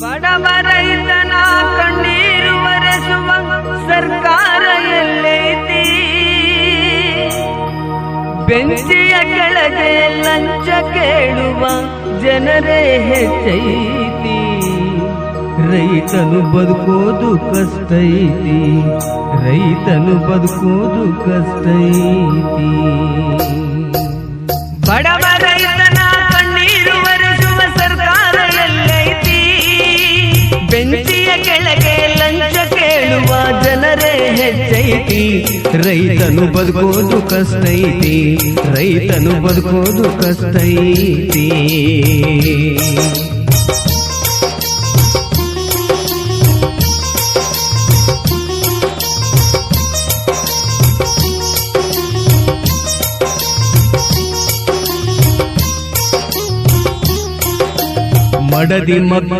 ಬಡವ ರೈತನ ಕಣ್ಣೀರು ಒರೆಸುವ ಸರ್ಕಾರ ಎಲ್ಲೈತಿ. ಬೆಂಚಿಯ ಕೆಳಗೆ ಲಂಚ ಕೇಳುವ ಜನರೇ ಹೆಚ್ಚೈತಿ. ರೈತನು ಬದುಕೋದು ಕಷ್ಟೈತಿ. ರೈತನು ಬದುಕೋದು ಕಷ್ಟೈತಿ. ಬೆಂಚಿಯ ಕೆಳಗೆ ಲಂಚ ಕೇಳುವ ಜನರೇ ಹೆಚ್ಚೈತಿ ರೈತನು ಬದುಕೋದು ಕಷ್ಟೈತಿ ರೈತನು ಬದುಕೋದು ಕಷ್ಟೈತಿ ಮಡದಿ ಮಕ್ಕ